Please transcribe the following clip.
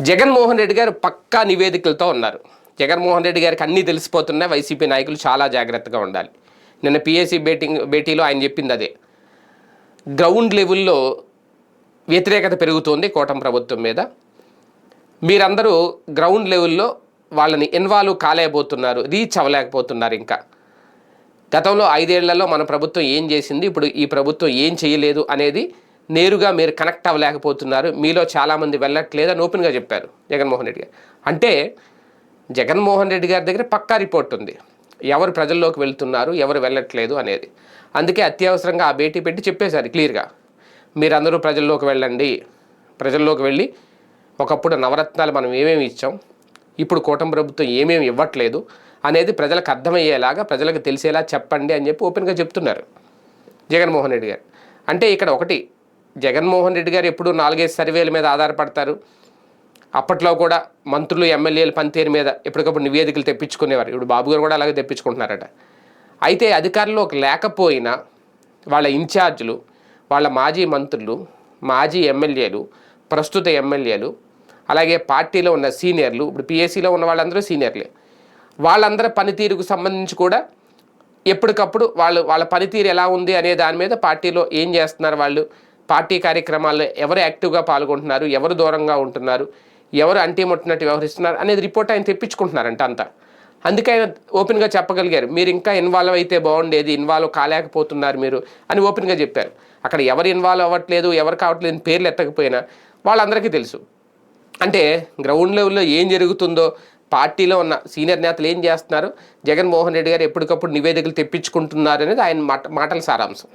జగన్మోహన్ రెడ్డి గారు పక్కా నివేదికలతో ఉన్నారు. జగన్మోహన్ రెడ్డి గారికి అన్నీ తెలిసిపోతున్నాయి వైసీపీ నాయకులు చాలా జాగ్రత్తగా ఉండాలి. నిన్న పిఎస్సి బేటింగ్ భేటీలో ఆయన చెప్పింది అదే. గ్రౌండ్ లెవెల్లో వ్యతిరేకత పెరుగుతోంది కోటం ప్రభుత్వం మీద. మీరందరూ గ్రౌండ్ లెవెల్లో వాళ్ళని ఇన్వాల్వ్ కాలేకపోతున్నారు రీచ్ అవ్వలేకపోతున్నారు ఇంకా. గతంలో ఐదేళ్ళలో మన ప్రభుత్వం ఏం చేసింది ఇప్పుడు ఈ ప్రభుత్వం ఏం చేయలేదు అనేది నేరుగా మీరు కనెక్ట్ అవ్వలేకపోతున్నారు. మీలో చాలామంది వెళ్ళట్లేదని ఓపెన్గా చెప్పారు జగన్మోహన్ రెడ్డి గారు. అంటే జగన్మోహన్ రెడ్డి గారి దగ్గర పక్కా రిపోర్ట్ ఉంది. ఎవరు ప్రజల్లోకి వెళ్తున్నారు ఎవరు వెళ్ళట్లేదు అనేది. అందుకే అత్యవసరంగా ఆ భేటీ పెట్టి చెప్పేశారు క్లియర్గా మీరందరూ ప్రజల్లోకి వెళ్ళండి. ప్రజల్లోకి వెళ్ళి ఒకప్పుడు నవరత్నాలు మనం ఏమేమి ఇచ్చాం ఇప్పుడు కూటమి ప్రభుత్వం ఏమేమి ఇవ్వట్లేదు అనేది ప్రజలకు అర్థమయ్యేలాగా ప్రజలకు తెలిసేలా చెప్పండి అని చెప్పి ఓపెన్గా చెప్తున్నారు జగన్మోహన్ రెడ్డి గారు. అంటే ఇక్కడ ఒకటి జగన్మోహన్ రెడ్డి గారు ఎప్పుడు నాలుగైదు సర్వేల మీద ఆధారపడతారు. అప్పట్లో కూడా మంత్రులు ఎమ్మెల్యేలు పనితీరు మీద ఎప్పటికప్పుడు నివేదికలు తెప్పించుకునేవారు. ఇప్పుడు బాబు గారు కూడా అలాగే తెప్పించుకుంటున్నారట. అయితే అధికారంలోకి లేకపోయినా వాళ్ళ ఇన్ఛార్జీలు వాళ్ళ మాజీ మంత్రులు మాజీ ఎమ్మెల్యేలు ప్రస్తుత ఎమ్మెల్యేలు అలాగే పార్టీలో ఉన్న సీనియర్లు ఇప్పుడు పిఎస్సిలో ఉన్న వాళ్ళందరూ సీనియర్లే. వాళ్ళందరి పనితీరుకు సంబంధించి కూడా ఎప్పటికప్పుడు వాళ్ళు వాళ్ళ పనితీరు ఎలా ఉంది అనే దాని మీద పార్టీలో ఏం చేస్తున్నారు వాళ్ళు? పార్టీ కార్యక్రమాల్లో ఎవరు యాక్టివ్గా పాల్గొంటున్నారు ఎవరు దూరంగా ఉంటున్నారు ఎవరు అంటీ ముట్టినట్టు వ్యవహరిస్తున్నారు అనేది రిపోర్ట్ ఆయన తెప్పించుకుంటున్నారంట అంతా. అందుకే ఆయన ఓపెన్గా చెప్పగలిగారు మీరు ఇంకా ఇన్వాల్వ్ అయితే బాగుండేది ఇన్వాల్వ్ కాలేకపోతున్నారు మీరు అని ఓపెన్గా చెప్పారు. అక్కడ ఎవరు ఇన్వాల్వ్ అవ్వట్లేదు ఎవరు కావట్లేదు అని పేర్లు ఎత్తకపోయినా వాళ్ళందరికీ తెలుసు. అంటే గ్రౌండ్ లెవెల్లో ఏం జరుగుతుందో పార్టీలో ఉన్న సీనియర్ నేతలు ఏం చేస్తున్నారు జగన్మోహన్ రెడ్డి గారు ఎప్పటికప్పుడు నివేదికలు తెప్పించుకుంటున్నారు అనేది ఆయన మాట మాటల సారాంశం.